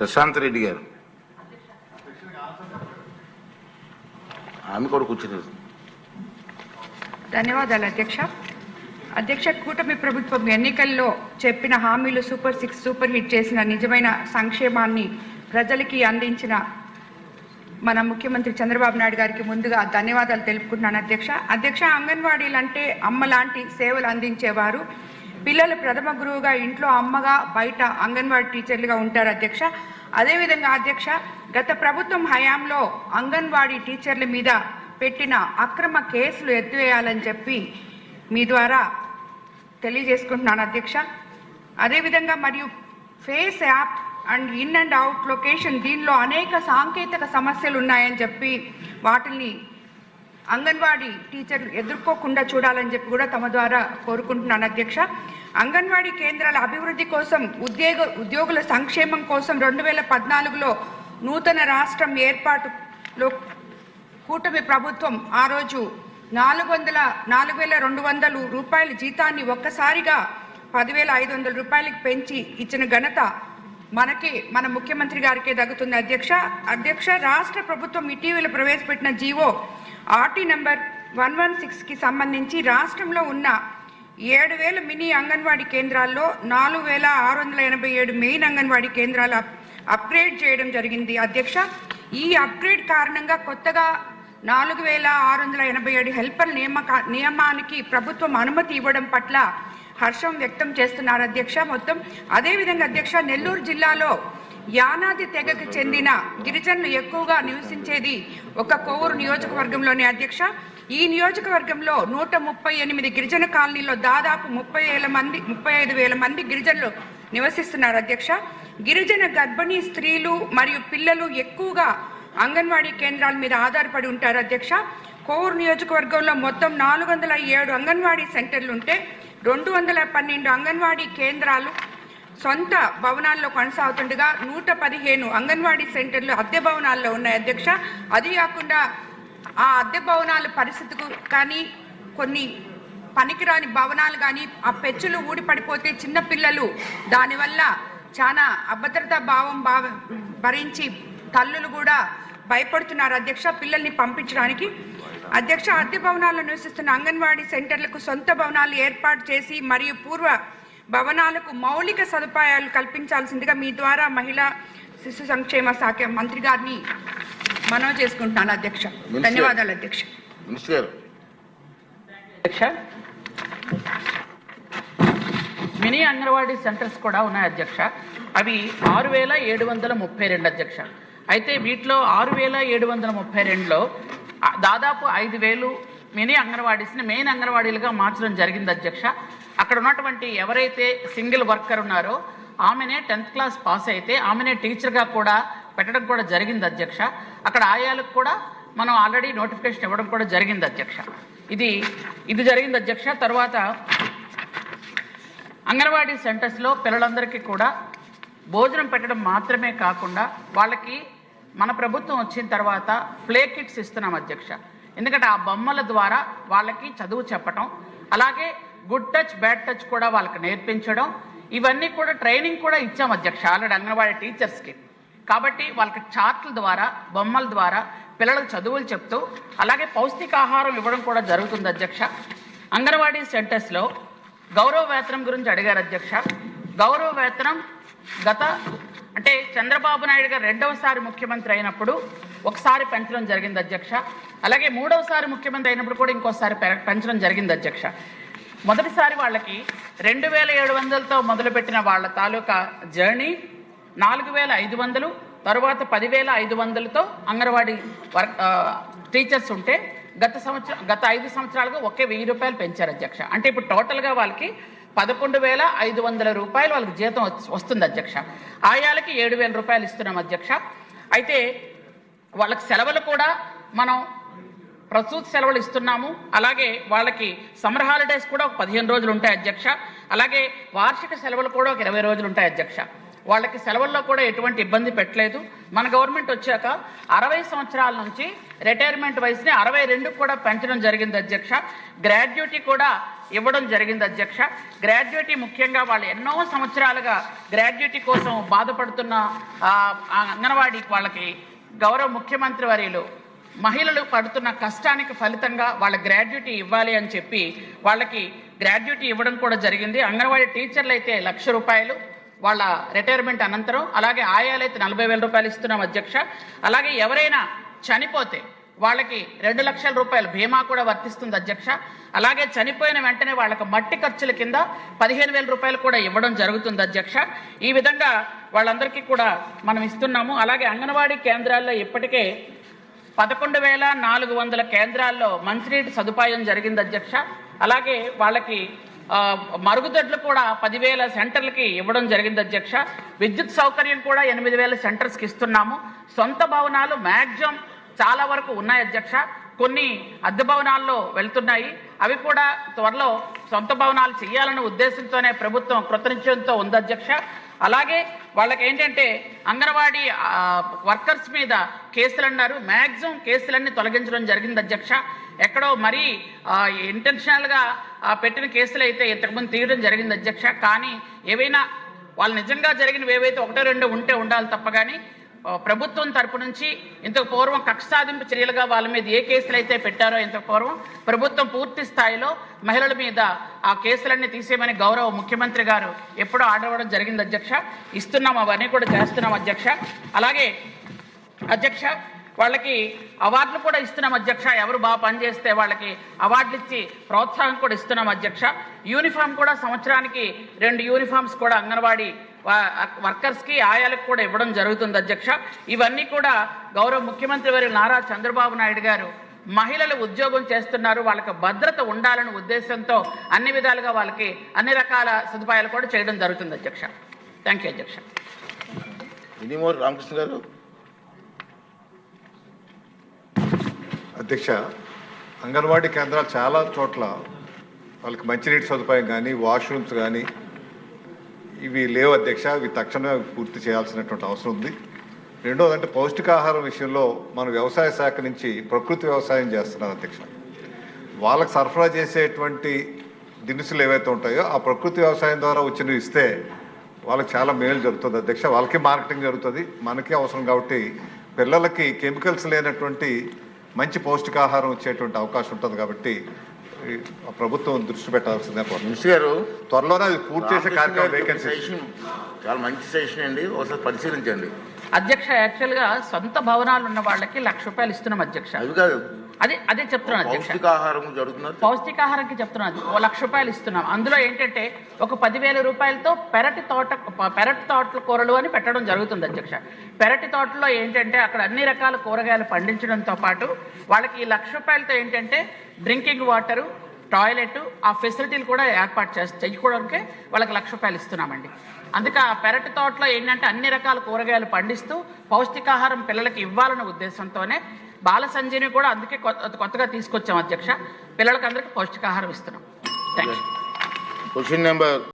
ప్రశాంత్ రెడ్డి గారు. ఆమె కూడా కూర్చుని ధన్యవాదాలు అధ్యక్ష. అధ్యక్ష కూటమి ప్రభుత్వం ఎన్నికల్లో చెప్పిన హామీలు సూపర్ సిక్స్ సూపర్ హిట్ చేసిన నిజమైన సంక్షేమాన్ని ప్రజలకి అందించిన మన ముఖ్యమంత్రి చంద్రబాబు నాయుడు గారికి ముందుగా ధన్యవాదాలు తెలుపుకుంటున్నాను అధ్యక్ష. అధ్యక్ష అంగన్వాడీలు అంటే అమ్మ లాంటి సేవలు అందించేవారు పిల్లలు ప్రథమ గురువుగా ఇంట్లో అమ్మగా బయట అంగన్వాడీ టీచర్లుగా ఉంటారు అధ్యక్ష. అదేవిధంగా అధ్యక్ష గత ప్రభుత్వం హయాంలో అంగన్వాడీ టీచర్ల మీద పెట్టిన అక్రమ కేసులు ఎత్తివేయాలని చెప్పి మీ ద్వారా తెలియజేసుకుంటున్నాను అధ్యక్ష. అదేవిధంగా మరియు face app and in and out location దీనిలో అనేక సాంకేతిక సమస్యలు ఉన్నాయని చెప్పి వాటిని అంగన్వాడీ టీచర్లు ఎదుర్కోకుండా చూడాలని చెప్పి కూడా తమ ద్వారా కోరుకుంటున్నాను అధ్యక్ష. అంగన్వాడీ కేంద్రాల అభివృద్ధి కోసం ఉద్యోగ ఉద్యోగుల సంక్షేమం కోసం రెండు వేల పద్నాలుగులో నూతన రాష్ట్రం ఏర్పాటులో కూటమి ప్రభుత్వం ఆ రోజు నాలుగు వందల నాలుగు వేల రెండు వందలు రూపాయల జీతాన్ని ఒక్కసారిగా పదివేల ఐదు వందల రూపాయలకి పెంచి ఇచ్చిన ఘనత మనకి మన ముఖ్యమంత్రి గారికే దగ్గుతుంది అధ్యక్ష అధ్యక్ష రాష్ట్ర ప్రభుత్వం ఇటీవల ప్రవేశపెట్టిన GO RT number one one సిక్స్కి సంబంధించి రాష్ట్రంలో ఉన్న ఏడు వేల మినీ అంగన్వాడీ కేంద్రాల్లో నాలుగు వేల ఆరు వందల ఎనభై ఏడు మెయిన్ అంగన్వాడీ కేంద్రాలు అప్గ్రేడ్ చేయడం జరిగింది. అధ్యక్ష ఈ అప్గ్రేడ్ కారణంగా కొత్తగా నాలుగు వేల ఆరు వందల ఎనభై ఏడు హెల్పర్ నియామక నియమానికి ప్రభుత్వం అనుమతి ఇవ్వడం పట్ల హర్షం వ్యక్తం చేస్తున్నారు అధ్యక్ష. మొత్తం అదేవిధంగా అధ్యక్ష నెల్లూరు జిల్లాలో యానాది తెగకు చెందిన గిరిజనులు ఎక్కువగా నివసించేది ఒక కోవూరు నియోజకవర్గంలోనే అధ్యక్ష. ఈ నియోజకవర్గంలో నూట ముప్పై ఎనిమిది గిరిజన కాలనీలో దాదాపు ముప్పై వేల మంది ముప్పై ఐదు వేల మంది గిరిజనులు నివసిస్తున్నారు అధ్యక్ష. గిరిజన గర్భిణీ స్త్రీలు మరియు పిల్లలు ఎక్కువగా అంగన్వాడీ కేంద్రాల మీద ఆధారపడి ఉంటారు అధ్యక్ష. కోవూరు నియోజకవర్గంలో మొత్తం నాలుగు వందల ఏడు అంగన్వాడీ సెంటర్లు ఉంటే రెండు వందల పన్నెండు అంగన్వాడీ కేంద్రాలు సొంత భవనాల్లో కొనసాగుతుండగా నూట పదిహేను అంగన్వాడీ సెంటర్లు అద్దె భవనాల్లో ఉన్నాయి అధ్యక్ష. అది కాకుండా ఆ అద్దె భవనాల పరిస్థితికు కానీ కొన్ని పనికిరాని భవనాలు కానీ ఆ పెచ్చులు ఊడిపడిపోతే చిన్నపిల్లలు దానివల్ల చాలా అభద్రతా భావం భావ భరించి తల్లులు కూడా భయపడుతున్నారు అధ్యక్ష. పిల్లల్ని పంపించడానికి అధ్యక్ష అద్దె భవనాల్లో నివసిస్తున్న అంగన్వాడీ సెంటర్లకు సొంత భవనాలు ఏర్పాటు చేసి మరియు పూర్వ భవనాలకు మౌలిక సదుపాయాలు కల్పించాల్సిందిగా మీ ద్వారా మహిళా శిశు సంక్షేమ శాఖ మంత్రి గారిని మనవి చేసుకుంటున్నాను అధ్యక్ష. ధన్యవాదాలు అధ్యక్ష. అధ్యక్ష మినీ అంగన్వాడీ సెంటర్స్ కూడా ఉన్నాయి అధ్యక్ష. అవి ఆరు వేల ఏడు వందల ముప్పై రెండు అధ్యక్ష. అయితే వీటిలో ఆరు వేల ఏడు వందల ముప్పై రెండులో దాదాపు ఐదు వేలు మినీ అంగన్వాడీస్ని మెయిన్ అంగన్వాడీలుగా మార్చడం జరిగింది అధ్యక్ష. అక్కడ ఉన్నటువంటి ఎవరైతే సింగిల్ వర్కర్ ఉన్నారో ఆమెనే టెన్త్ క్లాస్ పాస్ అయితే ఆమెనే టీచర్గా కూడా పెట్టడం కూడా జరిగింది అధ్యక్ష. అక్కడ ఆయాలకు కూడా మనం ఆల్రెడీ నోటిఫికేషన్ ఇవ్వడం కూడా జరిగింది అధ్యక్ష. ఇది ఇది జరిగింది అధ్యక్ష. తర్వాత అంగన్వాడీ సెంటర్స్లో పిల్లలందరికీ కూడా భోజనం పెట్టడం మాత్రమే కాకుండా వాళ్ళకి మన ప్రభుత్వం వచ్చిన తర్వాత ప్లే కిట్స్ ఇస్తున్నాం అధ్యక్ష. ఎందుకంటే ఆ బొమ్మల ద్వారా వాళ్ళకి చదువు చెప్పటం అలాగే గుడ్ టచ్ బ్యాడ్ టచ్ కూడా వాళ్ళకి నేర్పించడం ఇవన్నీ కూడా ట్రైనింగ్ కూడా ఇచ్చాం అధ్యక్ష ఆల్రెడీ అంగన్వాడీ టీచర్స్కి. కాబట్టి వాళ్ళకి చార్ట్ల ద్వారా బొమ్మల ద్వారా పిల్లలకు చదువులు చెప్తూ అలాగే పౌష్టికాహారం ఇవ్వడం కూడా జరుగుతుంది అధ్యక్ష. అంగన్వాడీ సెంటర్స్లో గౌరవ వేతనం గురించి అడిగారు అధ్యక్ష. గౌరవ వేతనం గత అంటే చంద్రబాబు నాయుడు గారు రెండవసారి ముఖ్యమంత్రి అయినప్పుడు ఒకసారి పెంచడం జరిగింది అధ్యక్ష. అలాగే మూడవసారి ముఖ్యమంత్రి అయినప్పుడు కూడా ఇంకోసారి పెంచడం జరిగింది అధ్యక్ష. మొదటిసారి వాళ్ళకి రెండు వేల ఏడు వందలతో మొదలుపెట్టిన వాళ్ళ తాలూకా జర్నీ నాలుగు వేల ఐదు వందలు తరువాత పదివేల ఐదు వందలతో అంగన్వాడీ వర్క్ టీచర్స్ ఉంటే గత సంవత్సరం గత ఐదు సంవత్సరాలుగా ఒకే వెయ్యి రూపాయలు పెంచారు అధ్యక్ష. అంటే ఇప్పుడు టోటల్గా వాళ్ళకి పదకొండు వేల ఐదు వందల రూపాయలు వాళ్ళకి జీతం వస్తుంది అధ్యక్ష. ఆయాలకి ఏడు వేల రూపాయలు ఇస్తున్నాం అధ్యక్ష. అయితే వాళ్ళకి సెలవులు కూడా మనం ప్రసూతి సెలవులు ఇస్తున్నాము. అలాగే వాళ్ళకి సమ్మర్ హాలిడేస్ కూడా ఒక పదిహేను రోజులు ఉంటాయి అధ్యక్ష. అలాగే వార్షిక సెలవులు కూడా ఒక ఇరవై రోజులు ఉంటాయి అధ్యక్ష. వాళ్ళకి సెలవుల్లో కూడా ఎటువంటి ఇబ్బంది పెట్టలేదు. మన గవర్నమెంట్ వచ్చాక అరవై సంవత్సరాల నుంచి రిటైర్మెంట్ వయసుని అరవై రెండుకు కూడా పెంచడం జరిగింది అధ్యక్ష. గ్రాడ్యుయేటీ కూడా ఇవ్వడం జరిగింది అధ్యక్ష. గ్రాడ్యుయేటీ ముఖ్యంగా వాళ్ళు ఎన్నో సంవత్సరాలుగా గ్రాడ్యుయేటీ కోసం బాధపడుతున్న అంగన్వాడీ వాళ్ళకి గౌరవ ముఖ్యమంత్రి వర్యులు మహిళలు పడుతున్న కష్టానికి ఫలితంగా వాళ్ళ గ్రాడ్యుయేటీ ఇవ్వాలి అని చెప్పి వాళ్ళకి గ్రాడ్యుయేటీ ఇవ్వడం కూడా జరిగింది. అంగన్వాడీ టీచర్లు అయితే లక్ష రూపాయలు వాళ్ళ రిటైర్మెంట్ అనంతరం అలాగే ఆయాలైతే నలభై వేల రూపాయలు ఇస్తున్నాం అధ్యక్ష. అలాగే ఎవరైనా చనిపోతే వాళ్ళకి రెండు లక్షల రూపాయల బీమా కూడా వర్తిస్తుంది అధ్యక్ష. అలాగే చనిపోయిన వెంటనే వాళ్ళకి మట్టి ఖర్చుల కింద పదిహేను వేల రూపాయలు కూడా ఇవ్వడం జరుగుతుంది అధ్యక్ష. ఈ విధంగా వాళ్ళందరికీ కూడా మనం ఇస్తున్నాము. అలాగే అంగన్వాడీ కేంద్రాల్లో ఇప్పటికే పదకొండు వేల నాలుగు వందల కేంద్రాల్లో మంచినీటి సదుపాయం జరిగింది అధ్యక్ష. అలాగే వాళ్ళకి మరుగుదొడ్లు కూడా పదివేల సెంటర్లకి ఇవ్వడం జరిగింది అధ్యక్ష. విద్యుత్ సౌకర్యం కూడా ఎనిమిది వేల సెంటర్స్కి ఇస్తున్నాము. సొంత భవనాలు మ్యాక్సిమం చాలా వరకు ఉన్నాయి అధ్యక్ష. కొన్ని అద్దె భవనాల్లో వెళ్తున్నాయి. అవి కూడా త్వరలో సొంత భవనాలు చేయాలనే ఉద్దేశంతోనే ప్రభుత్వం కృతనిశ్చయంతో ఉంది అధ్యక్ష. అలాగే వాళ్ళకి ఏంటంటే అంగన్వాడీ వర్కర్స్ మీద కేసులు అన్నారు మ్యాక్సిమం కేసులన్నీ తొలగించడం జరిగింది అధ్యక్ష. ఎక్కడో మరీ ఇంటెన్షనల్గా పెట్టిన కేసులు అయితే ఇంతకుముందు తీయడం జరిగింది అధ్యక్ష. కానీ ఏవైనా వాళ్ళు నిజంగా జరిగినవి ఏవైతే ఒకటో రెండో ఉంటే ఉండాలి తప్ప కానీ ప్రభుత్వం తరపు నుంచి ఇంతకు పూర్వం కక్ష సాధింపు చర్యలుగా వాళ్ళ మీద ఏ కేసులు అయితే పెట్టారో ఇంతకు పూర్వం ప్రభుత్వం పూర్తి స్థాయిలో మహిళల మీద ఆ కేసులన్నీ తీసేయమని గౌరవ ముఖ్యమంత్రి గారు ఎప్పుడో ఆర్డర్ ఇవ్వడం జరిగింది అధ్యక్ష. ఇస్తున్నాం అవన్నీ కూడా చేస్తున్నాం అధ్యక్ష. అలాగే అధ్యక్ష వాళ్ళకి అవార్డులు కూడా ఇస్తున్నాం అధ్యక్ష. ఎవరు బాగా పనిచేస్తే వాళ్ళకి అవార్డులు ఇచ్చి ప్రోత్సాహం కూడా ఇస్తున్నాం అధ్యక్ష. యూనిఫామ్ కూడా సంవత్సరానికి రెండు యూనిఫామ్స్ కూడా అంగన్వాడీ వర్కర్స్కి ఆయాలకు కూడా ఇవ్వడం జరుగుతుంది అధ్యక్ష. ఇవన్నీ కూడా గౌరవ ముఖ్యమంత్రి వారి నారా చంద్రబాబు నాయుడు గారు మహిళలు ఉద్యోగం చేస్తున్నారు వాళ్ళకి భద్రత ఉండాలనే ఉద్దేశంతో అన్ని విధాలుగా వాళ్ళకి అన్ని రకాల సదుపాయాలు కూడా చేయడం జరుగుతుంది అధ్యక్ష. థ్యాంక్ యూ అధ్యక్ష. రామకృష్ణ గారు? అధ్యక్ష అంగన్వాడీ కేంద్రాలు చాలా చోట్ల వాళ్ళకి మంచినీటి సదుపాయం కానీ వాష్రూమ్స్ కానీ ఇవి లేవు అధ్యక్ష ఇవి తక్షణమే పూర్తి చేయాల్సినటువంటి అవసరం ఉంది. రెండోదంటే పౌష్టికాహారం విషయంలో మన వ్యవసాయ శాఖ నుంచి ప్రకృతి వ్యవసాయం చేస్తున్నారు అధ్యక్ష. వాళ్ళకి సరఫరా చేసేటువంటి దినుసులు ఏవైతే ఉంటాయో ఆ ప్రకృతి వ్యవసాయం ద్వారా వచ్చినవి ఇస్తే వాళ్ళకి చాలా మేలు జరుగుతుంది అధ్యక్ష. వాళ్ళకి మార్కెటింగ్ జరుగుతుంది మనకే అవసరం కాబట్టి పిల్లలకి కెమికల్స్ లేనటువంటి మంచి పౌష్టికాహారం వచ్చేటువంటి అవకాశం ఉంటుంది కాబట్టి ప్రభుత్వం దృష్టి పెట్టాల్సిందే. మినిస్టర్ గారు త్వరలోనే అది పూర్తి చేసే కార్యక్రమం వేకెన్సీ చాలా మంచి సజెషన్ అండి. ఒకసారి పరిశీలించండి. అధ్యక్ష యాక్చువల్గా సొంత భవనాలు ఉన్న వాళ్ళకి లక్ష రూపాయలు ఇస్తున్నాం అధ్యక్ష. అవి కాదు అదే అదే చెప్తున్నాను అధ్యక్ష. పౌష్టికాహారం జరుగుతున్నారు పౌష్టికాహారంకి చెప్తున్నాను. ఓ లక్ష రూపాయలు ఇస్తున్నాం. అందులో ఏంటంటే ఒక పదివేల రూపాయలతో పెరటి తోట పెరటి తోటల కూరలు అని పెట్టడం జరుగుతుంది అధ్యక్ష. పెరటి తోటలో ఏంటంటే అక్కడ అన్ని రకాల కూరగాయలు పండించడంతో పాటు వాళ్ళకి ఈ లక్ష రూపాయలతో ఏంటంటే డ్రింకింగ్ వాటరు టాయిలెట్ ఆ ఫెసిలిటీలు కూడా ఏర్పాటు చేసి చేయడానికి వాళ్ళకి లక్ష రూపాయలు ఇస్తున్నామండి. అందుకే ఆ పెరటి తోటలో ఏంటంటే అన్ని రకాల కూరగాయలు పండిస్తూ పౌష్టికాహారం పిల్లలకి ఇవ్వాలనే ఉద్దేశంతోనే బాల సంజీని కూడా అందుకే కొత్త- కొత్తగా తీసుకొచ్చాం అధ్యక్ష. పిల్లలకి అందరికీ పౌష్టికాహారం ఇస్తున్నాం. Thank you question number